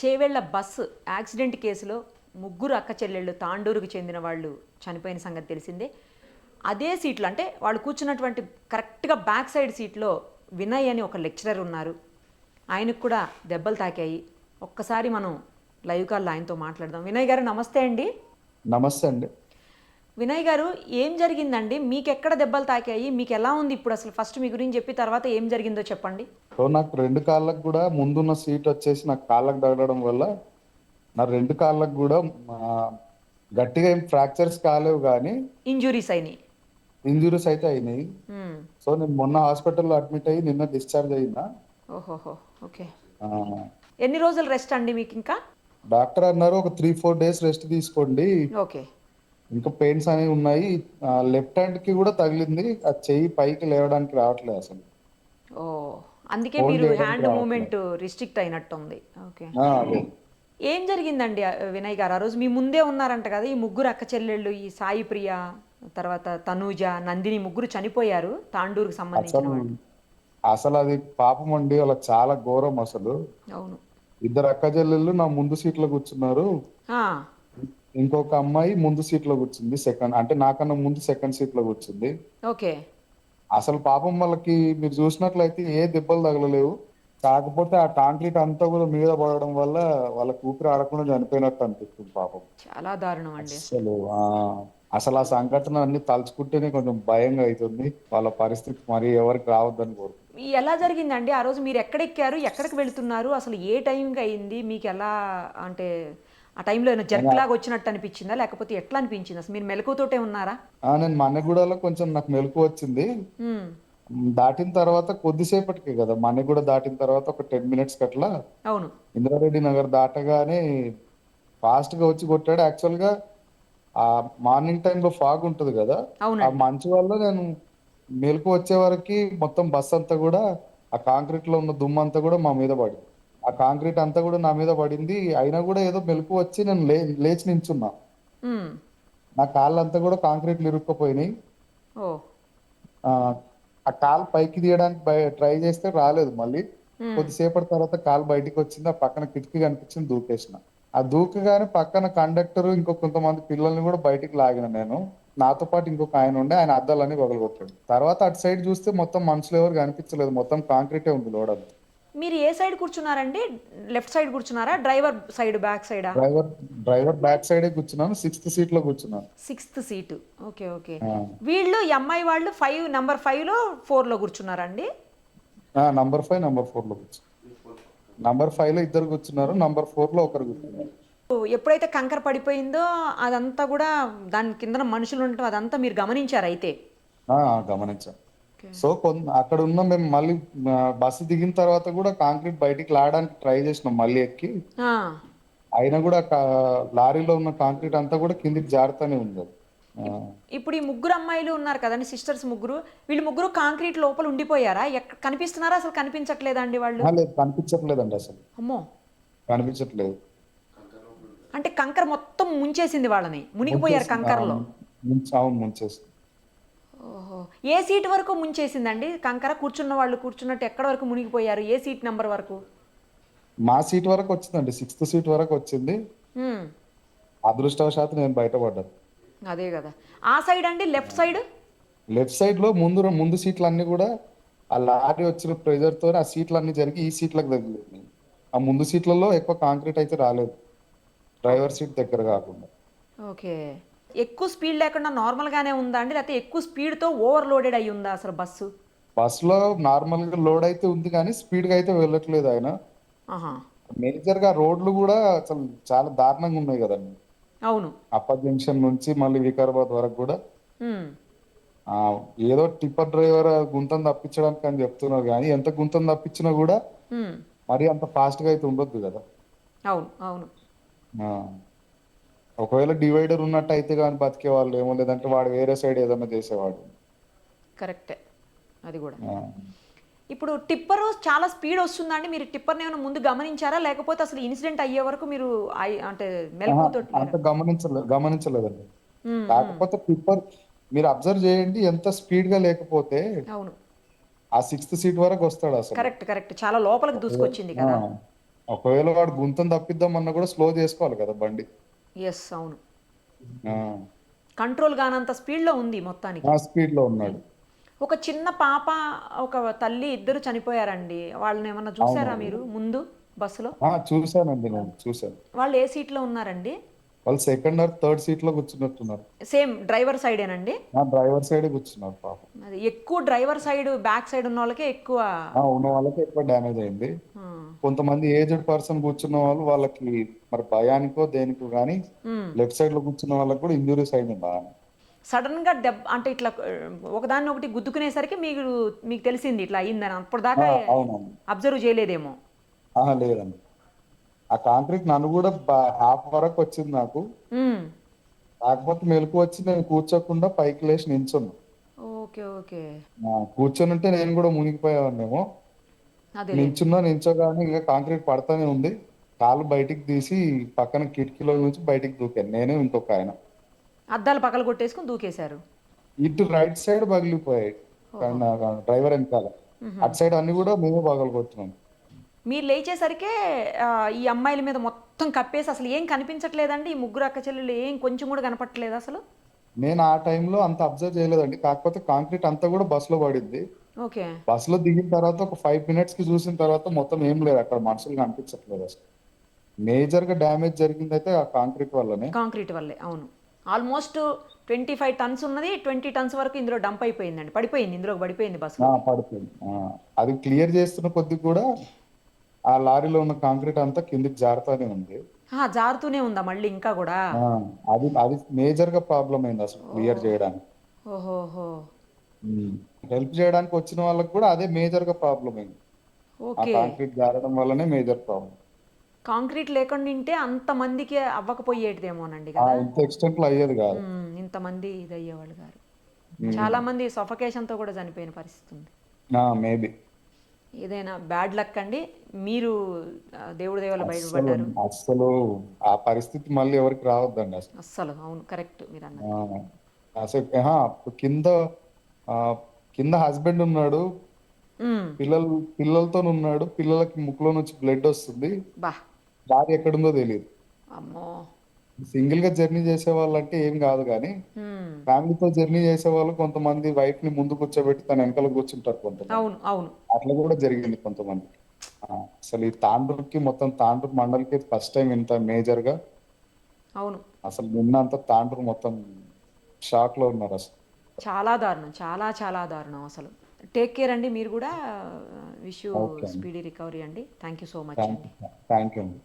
Chevella bus accident కేసులో ముగ్గురు అక్క చెల్లెళ్ళు తాండూరుకు చెందిన వాళ్ళు చనిపోయిన సంగతి తెలిసిందే. అదే సీట్లో అంటే వాళ్ళు కూర్చున్నటువంటి కరెక్ట్గా బ్యాక్ సైడ్ సీట్లో వినయ్ అని ఒక లెక్చరర్ ఉన్నారు. ఆయనకు కూడా దెబ్బలు తాకాయి. ఒక్కసారి మనం లైవ్ కాల్ ఆయనతో మాట్లాడదాం. వినయ్ గారు నమస్తే అండి. నమస్తే అండి. వినయ్ గారు ఏం జరిగిందండి? మీకు ఎక్కడ దెబ్బలు తాకాయి? మీకు ఎలా ఉంది ఇప్పుడు అసలు? ఫస్ట్ మీ గురించి చెప్పి తర్వాత ఏం జరిగిందో చెప్పండి. సో నాకు రెండు కాళ్ళకు కూడా ముందున్న సీట్ వచ్చేసి నాకు కాళ్ళకు తగలడం వల్ల నా రెండు కాళ్ళకు కూడా గట్టిగా ఏం ఫ్రాక్చర్స్ కాలేవు కానీ ఇంజురీస్ అయినాయి. ఇంజురీస్ అయితే అయినాయి. సో నేను మొన్న హాస్పిటల్లో అడ్మిట్ అయ్యి నిన్న డిశ్చార్జ్ అయినా. ఓహోహో ఓకే. ఎన్ని రోజులు రెస్ట్ అండి మీకు ఇంకా డాక్టర్ అన్నారు ఒక త్రీ ఫోర్ డేస్ రెస్ట్ తీసుకోండి. ఓకే. ఇంకా పెయిన్స్ అనేవి ఉన్నాయి. లెఫ్ట్ హ్యాండ్కి కూడా తగిలింది. ఆ చెయ్యి పైకి లేవడానికి రావట్లేదు అసలు. ఓ అందుకే మీరు హ్యాండ్. మూమెంట్ రిస్ట్రిక్ట్ అయినట్టుంది. ఓకే ఏం జరిగిందండి వినయ్ గారు? ఆ రోజు మీ ముందే ఉన్నారంట కదా ఈ ముగ్గురు అక్క చెల్లెళ్ళు ఈ సాయి ప్రియ తర్వాత తనూజ నందిని ముగ్గురు చనిపోయారు తాండూరుకు సంబంధించిన అసలు వాళ్ళు. అసలు అది పాపం అండి. వాళ్ళకి చాలా ఘోరం అసలు. అవును. ఇద్దరు అక్క చెల్లెళ్ళు నా ముందు సీట్లో కూర్చున్నారు. ఇంకొక అమ్మాయి ముందు సీట్లో కూర్చుంది సెకండ్ అంటే నాకన్నా ముందు సెకండ్ సీట్లో కూర్చుంది. ఓకే. అసలు పాపం వాళ్ళకి మీరు చూసినట్లయితే ఏ దెబ్బలు తగలలేవు. కాకపోతే ఆ కాంక్రీట్ అంతా కూడా మీద పడడం వల్ల వాళ్ళకి ఊపిరి ఆడకుండా చనిపోయినట్టు అనిపిస్తుంది పాపం. చాలా దారుణం అండి. అసలు అసలు ఆ సంఘటన అన్ని తలుచుకుంటేనే కొంచెం భయంగా అవుతుంది. వాళ్ళ పరిస్థితి మరి ఎవరికి రావద్దని కోరుకుంటున్నాను. ఎలా జరిగిందండి? ఆ రోజు మీరు ఎక్కడెక్కారు ఎక్కడికి వెళ్తున్నారు? అసలు ఏ టైంకి అయింది? మీకు ఎలా అంటే ఆ టైంలో ఏమైనా జర్క్లాగా వచ్చినట్టు అనిపించిందా? లేకపోతే ఎట్లా అనిపించింది? అసలు మీరు మెలకుతోటే ఉన్నారా? ఆ, నేను మన్నెగూడలో కొంచెం నాకు మెలకు వచ్చింది. దాటిన తర్వాత కొద్దిసేపటికే కదా మన్నెగూడ దాటిన తర్వాత ఒక టెన్ మినిట్స్ అట్లా అవును. ఇంద్రారెడ్డి నగర్ దాటగానే ఫాస్ట్గా వచ్చి కొట్టాడు. యాక్చువల్గా ఆ మార్నింగ్ టైంలో ఫాగ్ ఉంటది కదా ఆ మంచు వల్ల నేను మేలుకు వచ్చే వరకు మొత్తం బస్ అంతా కూడా ఆ కాంక్రీట్లో ఉన్న దుమ్ము అంతా కూడా మా మీద పడింది. ఆ కాంక్రీట్ అంతా కూడా నా మీద పడింది. అయినా కూడా ఏదో మెలకు వచ్చి నేను లేచి నించున్నా. నా కాళ్ళంతా కూడా కాంక్రీట్లు ఇరుక్కుపోయినాయి. ఆ కాలు పైకి తీయడానికి ట్రై చేస్తే రాలేదు మళ్ళీ. కొద్దిసేపటి తర్వాత కాలు బయటికి వచ్చింది. ఆ పక్కన కిటికీ కనిపించింది దూకేసిన. ఆ దూకగానే పక్కన కండక్టర్ ఇంకో కొంతమంది పిల్లల్ని కూడా బయటికి లాగిన నేను. నాతో పాటు ఇంకొక ఆయన ఉండే ఆయన అద్దాలన్నీ పగలగొట్టాడు. తర్వాత అటు సైడ్ చూస్తే మొత్తం మనుషులు ఎవరు కనిపించలేదు. మొత్తం కాంక్రీటే ఉంది లోడ్ అంతా మీరు ఏ సైడ్ కూర్చున్నారండి? లెఫ్ట్ సైడ్ కూర్చున్నారా? డ్రైవర్ సైడ్ బ్యాక్ సైడా? డ్రైవర్ డ్రైవర్ బ్యాక్ సైడే కూర్చున్నాను సిక్స్త్ సీట్లో కూర్చున్నాను. Sixth seat. Okay okay. వీళ్ళు ఈ అమ్మాయి వాళ్ళు ఫైవ్ నంబర్ ఫైవ్లో ఫోర్లో కూర్చున్నారండి? నంబర్ ఫైవ్ నంబర్ ఫోర్లో నంబర్ ఫైవ్లో ఇద్దరు కూర్చున్నారు నంబర్ ఫోర్లో ఒకరు కూర్చున్నారు. ఎప్పుడైతే కంకర పడిపోయిందో అదంతా కూడా దాని కింద మనుషులు ఉండటం అదంతా మీరు గమనించారు అయితే? ఆ, గమనించాం సో కొంత అక్కడ ఉన్న మేము మళ్ళీ బస్సు దిగిన తర్వాత కూడా కాంక్రీట్ బయటికి లాడడానికి ట్రై చేసినాం మళ్ళీ ఎక్కి. అయినా కూడా లారీలో ఉన్న కాంక్రీట్ అంతా కూడా కిందికి జారుతూనే ఉంది ఇప్పుడు ఈ ముగ్గురు అమ్మాయిలు ఉన్నారు కదండి సిస్టర్స్ ముగ్గురు. వీళ్ళు ముగ్గురు కాంక్రీట్ లోపల ఉండిపోయారా? కనిపిస్తున్నారా? అసలు కనిపించట్లేదా అండి వాళ్ళు కనిపించట్లేదండి అసలు. అమ్మో! కనిపించట్లేదు. అంటే కంకర మొత్తం ముంచేసింది వాళ్ళని. మునిగిపోయారు కంకరలో. ముంచ- అవును ముంచేసి ఓహో. ఏ సీట్ వరకు ముంచేసిందండి? కంకర కూర్చున్న వాళ్ళు కూర్చున్నట్టు ఎక్కడ వరకు మునిగిపోయారు? ఏ సీట్ నెంబర్ వరకు? మా సీట్ వరకు వచ్చిందండి. సిక్స్త్ సీట్ వరకు వచ్చింది. అదృష్టవశాత్తు నేను బయటపడ్డాను. అదే కదా. ఆ సైడ్ అండి? Left side? లెఫ్ట్ సైడ్లో ముందు ముందు సీట్లు అన్ని కూడా ఆ లారీ వచ్చిన ప్రెజర్తో ఆ సీట్లు అన్ని జరిగి ఈ సీట్లకు తగిలింది. ఆ ముందు సీట్లలో ఎక్కువ కాంక్రీట్ అయితే రాలేదు. డ్రైవర్ సీట్ దగ్గర కాకుండా. ఓకే. ఎక్కువ స్పీడ్ లేకుండా నార్మల్గానే ఉందా అండి? లేకపోతే ఎక్కువ స్పీడ్తో ఓవర్లోడెడ్ అయి ఉందా అసలు బస్సు? బస్లో నార్మల్గా లోడ్ అయితే ఉంది కానీ స్పీడ్గా అయితే వెళ్ళట్లేదు ఆయన. ఆహా. మేజర్గా రోడ్లు కూడా అసలు చాలా దారుణంగా ఉన్నాయి కదండి. అవును. అప్పర్ జంక్షన్ నుంచి మళ్ళీ వికారాబాద్ వరకు కూడా. ఏదో టిప్పర్ డ్రైవర్ గుంతం తప్పించడానికి అని చెప్తున్నారు కానీ ఎంత గుంతం తప్పించినా కూడా మరి అంత ఫాస్ట్గా అయితే ఉండొద్దు కదా. అవును అవును. ఒకవేళ డివైడర్ ఉన్నట్టు అయితే కానీ బతికే వాళ్ళు ఏమో లేదంటే వాడు వేరే సైడ్ ఏదైనా చేసేవాడు. కరెక్టే. అది కూడా. ఇప్పుడు టిప్పర్ చాలా స్పీడ్ వస్తుందండి. మీరు టిప్పర్ని ఏమైనా ముందు గమనించారా? లేకపోతే అసలు ఇన్సిడెంట్ అయ్యే వరకు మీరు అంటే అంత గమనించలేదు గమనించలేదండి. కాకపోతే టిప్పర్ మీరు అబ్జర్వ్ చేయండి ఎంత స్పీడ్గా లేకపోతే అవును. ఆ సిక్స్త్ సీట్ వరకు వస్తాడు అసలు. Correct correct. చాలా లోపలికి దూసుకొచ్చింది కదా. ఒకవేళ వాడు గుంతం తప్పిద్దామన్నా కూడా స్లో చేసుకోవాలి కదా బండి. ఎస్ అవును. కంట్రోల్ కానంత స్పీడ్లో ఉంది మొత్తానికి. ఆ స్పీడ్లో ఉన్నాడు. ఒక చిన్న పాప ఒక తల్లి ఇద్దరు చనిపోయారండి. వాళ్ళని ఏమన్నా చూసారా మీరు ముందు బస్సులో? ఆ చూశానండి నేను చూశాను. వాళ్ళు ఏ సీట్లో ఉన్నారండి? వాళ్ళు సెకండ్ ఆర్ థర్డ్ సీట్లో కూర్చున్నట్టున్నారు. సేమ్ డ్రైవర్ సైడేనండి ఆ డ్రైవర్ సైడ్ కూర్చున్నారు పాపం. అది ఎక్కువ డ్రైవర్ సైడ్ బ్యాక్ సైడ్ ఉన్న వాళ్ళకే ఎక్కువ ఆ, ఉన్న వాళ్ళకి ఎక్కువ డ్యామేజ్ అయింది. కొంతమంది ఏజ్డ్ పర్సన్ కూర్చున్న వాళ్ళు వాళ్ళకి మరి భయానికో దేనికో కానీ మ్మ్. లెఫ్ట్ సైడ్లో కూర్చున్న వాళ్ళకి కూడా ఇంజురీస్ అయింది బాగా సడన్గా దెబ్బ అంటే ఇట్లా ఒకదాన్ని ఒకటి గుద్దుకునేసరికి మీకు మీకు తెలిసింది ఇట్లా అయిందని అప్పటిదాకా అవునండి అబ్జర్వ్ చేయలేదేమో. లేదండి. ఆ కాంక్రీట్ నన్ను కూడా హాఫ్ వరకు వచ్చింది నాకు. కాకపోతే మెలకు వచ్చి నేను కూర్చోకుండా పైకి లేచి నించున్నా ఓకే ఓకే. కూర్చొని ఉంటే నేను కూడా మునిగిపోయానేమో అదే నించున్నా నించోగానే ఇంకా కాంక్రీట్ పడతానే ఉంది. కాలు బయటికి తీసి పక్కన కిటికీలో నుంచి బయటికి దూకాను. నేను ఇంకొక ఆయన. అద్దాలు పగలు కొట్టేసుకుని దూకేశారు. ఇటు రైట్ సైడ్ పగిలిపోయాయి. డ్రైవర్ వెనకాల. అటు సైడ్ అన్ని కూడా మేమే పగలు కొట్టినాం. మీరు లేచేసరికే ఈ అమ్మాయిల మీద మొత్తం కప్పేసి అసలు ఏం కనిపించట్లేదండి? ఈ ముగ్గురు అక్క చెల్లెలు ఏం కొంచెం కూడా కనపట్లేదు అసలు? నేను ఆ టైంలో అంత అబ్జర్వ్ చేయలేదండి. కాకపోతే కాంక్రీట్ అంతా కూడా బస్లో పడింది ఓకే. బస్లో దిగిన తర్వాత ఒక ఫైవ్ మినిట్స్కి చూసిన తర్వాత మొత్తం ఏం లేదు. అక్కడ మనుషులు కనిపించట్లేదు అసలు. మేజర్గా డ్యామేజ్ జరిగింది అయితే ఆ కాంక్రీట్ వల్లనే. కాంక్రీట్ వల్లే అవును. ఆల్మోస్ట్ ట్వంటీ ఫైవ్ టన్స్ ఉన్నది. ట్వంటీ టన్స్ వరకు ఇందులో డంప్ అయిపోయిందండి. పడిపోయింది. ఇందులో పడిపోయింది బస్సు. పడిపోయింది. అది క్లియర్ చేస్తున్న కొద్ది కూడా ఆ లారీలో ఉన్న కాంక్రీట్ అంతా కిందికి జారుతానే ఉంది. జారుతూనే ఉందా మళ్ళీ ఇంకా కూడా? అది అది మేజర్గా ప్రాబ్లం అయింది అసలు క్లియర్ చేయడానికి. హెల్ప్ చేయడానికి వచ్చిన వాళ్ళకి కూడా అదే మేజర్గా ప్రాబ్లం అయింది కాంక్రీట్ జారడం వల్లనే మేజర్ ప్రాబ్లం కాంక్రీట్ లేకుండా ఉంటే అంత మందికి అవ్వకపోయేటిదేమోనండి కదా? ఇంత ఎక్స్టెంట్ అయ్యేది కాదు. ఉమ్, ఇంతమంది ఇది అయ్యేవాళ్ళు గారు. చాలా మంది suffocation తో కూడా చనిపోయిన పరిస్థితి ఉంది మేబీ. ఏదైనా బ్యాడ్ లక్ అండి మీరు దేవుడి దేవుల బయటపడ్డారు. అసలు ఆ పరిస్థితి మళ్ళీ ఎవరికి రావద్దండి అసలు అస్సలు అవును కరెక్ట్ మీరు అన్నది. ఆ, అసలు కింద కింద హస్బెండ్ ఉన్నాడు పిల్లలు పిల్లలతో ఉన్నాడు పిల్లలకి ముక్కులో నుంచి బ్లడ్ వస్తుంది. భార్య ఎక్కడుందో తెలియదు అమ్మో. సింగిల్గా జర్నీ చేసే వాళ్ళంటే ఏం కాదు కానీ ఫ్యామిలీతో జర్నీ చేసే వాళ్ళు కొంతమంది వైఫ్ని ముందు కూర్చోబెట్టి తన వెనకాల కూర్చుంటారు కొంతమంది. అవును అవును. అట్లా కూడా జరిగింది కొంతమంది. ఆ, అసలు ఈ తాండూరుకి మొత్తం తాండూరు మండలికి ఫస్ట్ టైం ఇంత మేజర్గా అవును. అసలు నిన్నంత తాండూరు మొత్తం షాక్లో ఉన్నారు అసలు. చాలా దారుణం చాలా చాలా దారుణం అసలు. టేక్ కేర్ అండి మీరు కూడా. Wish you Okay. Speedy recovery అండి. థ్యాంక్ యూ సో మచ్ అండి. థ్యాంక్ యూ అండి.